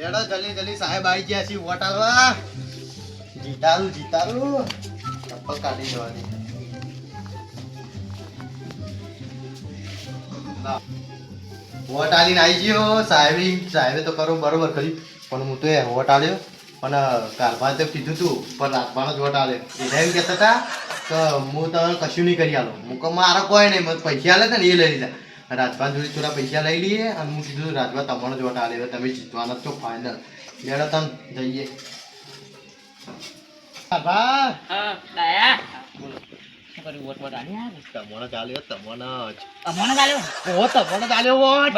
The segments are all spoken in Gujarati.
હેડો, જલ્દી જલ્દી, સાહેબ આવી ગયા છે વોટ આલવા. જીતારું જીતારું ચપ્પલ કાઢી દેવાની વોટ આલીને આવી ગયો. સાહેબ, સાહેબે તો કરો બરોબર કર્યું. પણ હું તો એ વોટ આલ્યો. પણ કારભાર તો કીધું તું, પણ રાખવાનો જ વોટ આલ્યો એમ કહેતા હતા કે હું તમે કશું નહીં કરી આલો. હું કહું, મારે કોઈ નહીં, મને પૈસા આલે ને, એ લઈ લીધા. રાજભાન જોડે થોડા પૈસા લઈ લઈએ અને હું કીધું રાજભા તમારો જ વોટ આલ્યો તમે જીતવાના જ છો ફાઇનલ લેડો તમે જઈએ. રાજભા હા? તમને ચાલ્યો તમને જ અમોને ગાલ્યો? ઓ તમને ચાલ્યો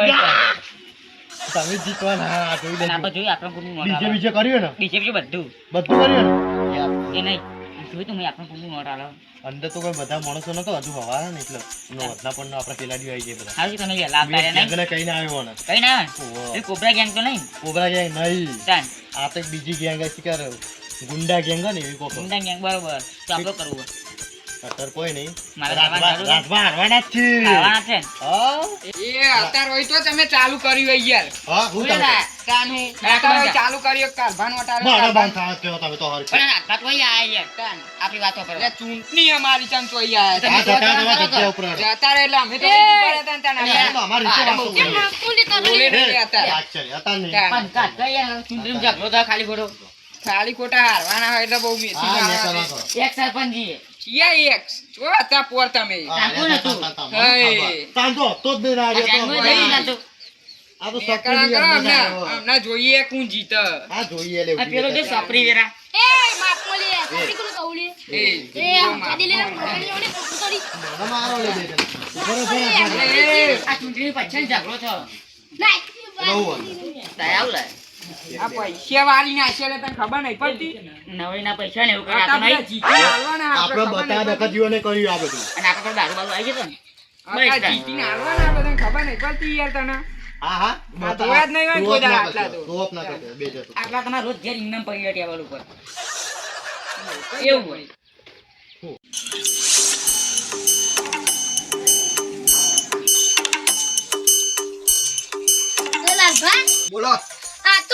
તમે જીતવાના જોઈ લેજો. આપણે બીજે બીજે કર્યું ને? બીજે બીજે બધું. બધું કર્યું ને? એ નહીં. જોયું તું મેં આપણે પૂરું નોટ આલે. અંદર તો કોઈ બધા માણસો નતો હજુ હવાના ને એટલે નોટના પણ આપણા ખેલાડીઓ આવી ગયા બધા. હાજી તમે વહેલા આવતા રહ્યા નહીં? કઈ ના આવ્યો ને. કઈ ના. એ કોબરા ગેંગ તો નહીં? કોબરા ગેંગ નહીં. ચાલ. આ તો બીજી ગેંગ છે કે ગુંડા ગેંગ ને એવી કોકો. ગુંડા ગેંગ બરોબર. તો આપણે કરવું. અત્યારે કોઈ નહીં મારે રાજભા હારવાના જ છે એ અત્યારે હોય તો તમે ચાલુ કર્યું હોય યાર હા. ચાલુ કર્યું કારભાન વટાવે મારા કારભાન. બાંધ કેવો તમે તો હર પણ આ તો આયા યાર. તાન. આપણી વાતો કરો એટલે ચૂંટણી અમારી ચામ તો આયા જટા હતા. જવા જગ્યા ઉપર જતા એટલે અમે તો નહીં ઊભા તાન આ આપણે. તો અમારી રીતે વાતો બહુ નહીં અત્યારે. વાત હતા નહીં. પણ કાં કઈ યાર ઝઘડો થાય ખાલી ખોટો ખાલી ખોટા હારવાના હોય એટલે બહુ મેથી. એક સરપંચજીએ. છીએ એક જો હતા પોર તમે. તાંતો હતો જ નહીં આ રાજો તો. આ તો એકલા સપની કરો અંદર અમને. જોઈએ કોણ જીત આ જોઈએ લે પેલો જે સપરી વેરા એ એ જો આમ માં. ગાડી લઈને પકડી લેવાની, પકડી. મને મારો લે દે રહો. એ, આ ચૂંટણી પછી ઝઘડો થયો ના, બહુ વાંધો. આ પૈસા વાળી એટલે તને ખબર નહીં પડતી. પૈસા ને એવું કરે આપણે આપણે ખબર નહીં દખતીઓને કર્યું આ બધું. અને આપણે કોઈ દારૂ બારૂ આવી જતો ને. પડતી. આ બસ જીતીને હાલવાના, આપણે તને ખબર નહીં પડતી યાર તને. હા હા. આ નહીં હોય કોઈ દાડા આટલા આટલા તો. તો ના કરતો બે જતો. આટલા તમારે રોજ ઘેર ઇનામ પડી રહ્યા ટેબલ ઉપર. એવું હોય.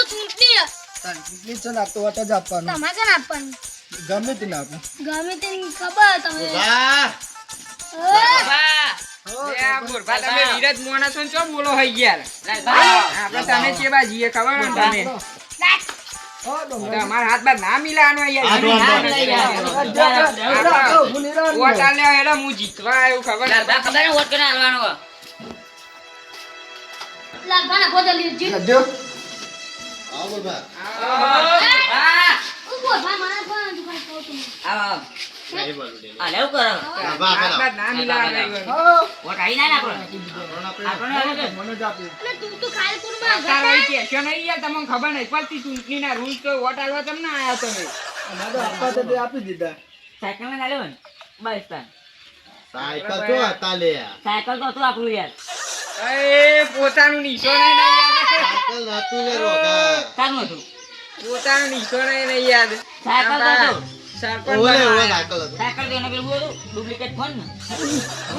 ચૂંટણી છે. ચૂંટણી છે ને તો વટ જ આપવાનું તમારે કોને આપવાની? ગમે તે ના આપું ગમે તેની ખબર તમે વાહ ઓય, એ આ બોરભા તમે વિરજ મોણા છો ને ચો બોલો હોય યાર આપણે તમે ચેવા જીએ ખબર ને તમે તમારા હાથ બાર ના મિલાવાનો યાર હાથ તમે બાર ના ના મિલાવાનો. મિલાવાનો. આપણે વોટ આલ્યા એટલે હું જીતવા આવ્યો ખબર ખબર વોટ કરીને હાલવાનો હોય. બોલ બા મને પણ દુકાન કહું. આવો. નહીં બોલું કરો. વોટ ના ને. મને જ આપે તું તો ખાલી તારો નહીં યાર તમને ખબર નહીં પડતી ચૂંટણીના રૂલ્સ તો વોટ આલવા તમને આયા તો આપવા તો આપી દીધા સાયકલ ને હાલ્યો ને? બસ તાન. સાયકલ તો હતા લે સાયકલ તો હતું આપણું યાર એ પોતાનું નિશો નહીં નહીં સાયકલ નતું લે રોગા. સારું હતું. પોતાનો નિશો નહીં નહીં યાદ. સાયકલ તો હતું. સરપંચ ઓલે ઓલે સાયકલ હતો. સાયકલ દેને પેલું હતું. ડુપ્લિકેટ ફોન ને.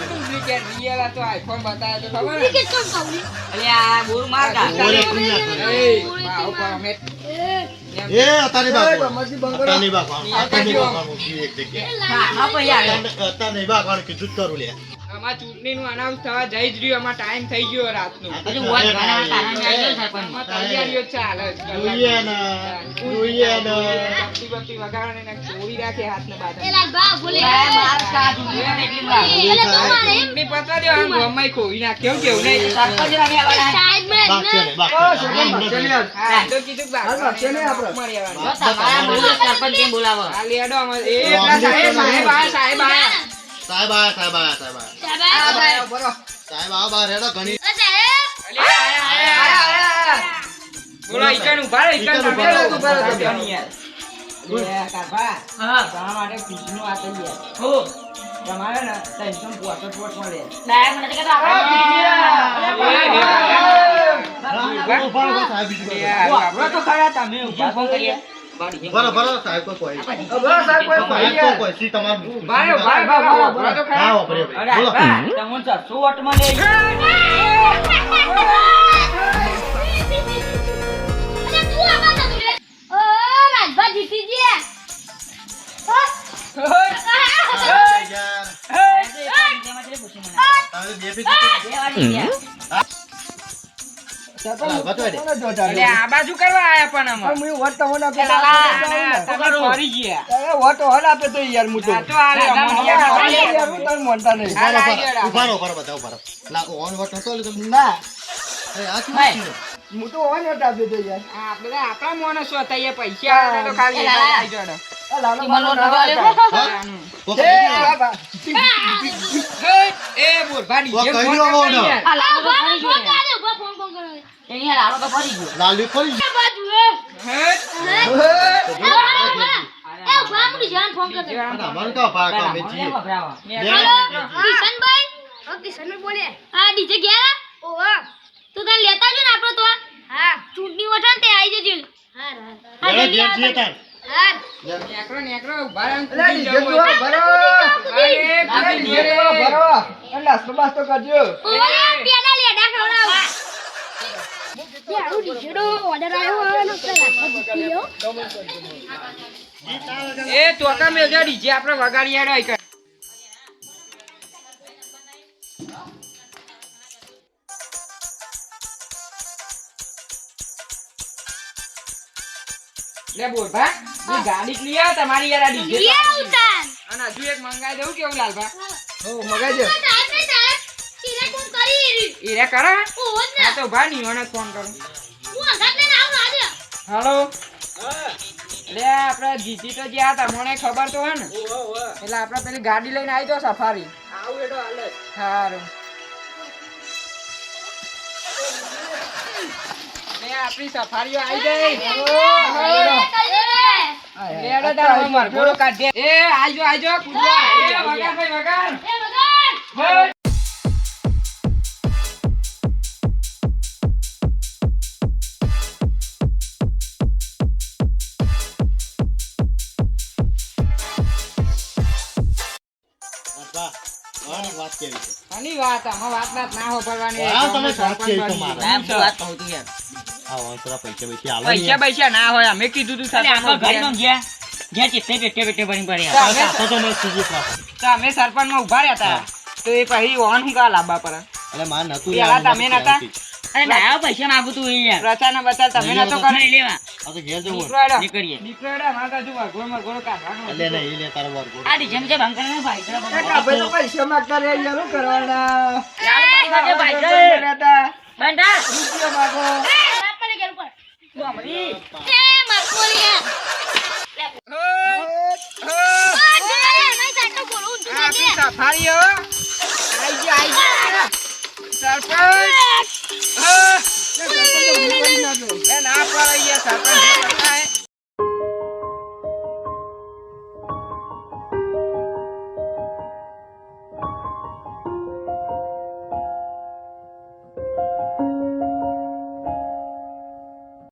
ડુપ્લિકેટ real હતો આઈફોન બતાવ્યો તો ખબર ડુપ્લિકેટ કોણ કાવલી આ બોર માર કા ઓલે તું ના એ, પર અમે એ, અતાની કરો. અતાની બાપુ અતાની બાપુ એક દેખે હા હા પછી હાલે અતાની બાપુ કીધું કરું કરું લે ચૂંટણી ચૂંટણીનું અનાઉન્સ થવા જઈ જ રહ્યું આમાં ટાઈમ થઈ ગયો રાતનો હજુ વોટ ઘણા સરપંચ તૈયારીઓ ચાલે જ. જોઈએ ને જોઈએ ને બત્તી બત્તી વગાડે ને ચોરી રાખે હાથને એ બાંધે. લાલભા, ભૂલી આ ગયા. માર કા ચૂંટણી એટલી વાર એ, એટલે તમારે એમ પતવા દો આમ ગમાઈ ખોવી નાખે એવું કેવું નહીં સરપંચ ને. ને ને. લે. હા, તો કીધું કે હાલ ને આપણે. મળી આવવાનું. જો તમારા બોલો સરપંચ કેમ બોલાવો આ લેડો એ સાહેબ સાહેબ સાહેબ આયા. સાહેબ આયા સાહેબ આયા સાહેબ સાહેબ. બરો. સાહેબ આવો બહાર હેડો ઘણી. બોલો ઈકણ ઊભા રહો, ઊભા ઊભા યાર. કાકા, હા તમારા માટે ખુશીનું આ તો યાર. હો તમારે ને મળે. મને તો આપણો આ તો ખરા તમે ઊભા ફોન કરીએ બરાબર બરાબર સાહેબ કોઈ કોઈ બરાબર સાહેબ કોઈ કોઈ કોઈ સી તમાર ભાઈ ભાઈ ભાઈ બોલો તો ખરા હા બોલો તમોન સર સોટ મને જીતી ગયા આ બાજુ કરવા આયા પણ અમે. હું વોટ તમને આપે એટલે તો લા, આ તમે ફરી ગયા. અરે વોટ હોલ આપે તો યાર હું તો. તો આ લે, અમને યાર આ ફરી યાર હું તને માનતા નહીં. ઊભા રહો, ઊભા રહો, ઊભા રહો, બધા ઊભા રહો. લા, ઓન વોટ નતો લીધો. ના. એ આ શું હું તો હોલ વોટ આપ્યો તો યાર. આ બધા આપણા માણસો હતા પૈસા આલે તો ખાલી લાલો. એ ફોન. આ લાલો એની હાલ તો ફરી ગયો લાલુ ફરી ગયું. બાજુ, હે? એ જાન ફોન કરે. ભાગ અમે કિશનભાઈ? બોલે. DJ ગયા? ઓહો. તું તને લેતા જો ને આપણે તો હા ચૂંટણી વઠા તે આવી જજો હા નેકરો, નેકરો. ભરો. અરે. ભરો. કરજો યાર DJ નો ઓર્ડર આવ્યો એ ચોકા આપણે વગાડી લે બોલભા, ગાડી લઈ આવો તમારી યાર આ ડીજે અને હજુ એક મંગાઈ દઉં કેવું લાલભા હો. મંગાઈ કોણ કરી ઈ કરા હા તો ભા નિયોને ફોન કરું હું અંગાત લઈને આવું આજે હાલો લે આપણે જીતી તો જ્યાં તમને ખબર તો હે ને એટલે આપણે પેલી ગાડી લઈને આવી તો સફારી આવું એડો હાલે સારું આપણી સફારીઓ આવી ગઈ કાઢીએ. એ આજો આજો ભાઈ વગાડ આની વાત આમાં વાત વાત ના હોપડવાની હા, તમે સાચી તો બની મારે. ગયો. વાત કહું યાર. આ વાંસળા પૈસા પૈસા આલો પૈસા પૈસા ના હોય અમે કીધું તું સરપંચ આખા ઘરમાં ગયા જ્યાં ચિત્તે પેટે પેટે ભરી પડી યાર. તો મેં સીધી તો અમે સરપંચમાં ઊભા રહ્યા હતા તો એ પછી ઓન હું કા લાંબા પર એટલે મારે નતું પેલા તમે નતા? અરે ડાયો પૈસા માંગુ તું એ યાર પ્રચાર ના બચાર તમે નતો કરે લેવા. આ તો ઘેર જવું નીકળીએ. અમારે તો હજુ વરઘોડો મરઘોડો કાઢવાનો એટલે નહીં, એ લે તારો વરઘોડો. આ ડીજે જે ભંકર ને ભાઈ એ બધા તો પૈસા માંગતા રે યાર શું કરવાના. યાર ભાઈ સાથે ભાઈ ભાઈ જરા. બંડા રૂપિયો માગો. આપણે ઘેર ઉપર. ગોમડી. એ આજે સફારીઓ. આઈ ગયો આઈ ગયો. સરપંચ. જાજો એ ના પડાઈ ગયા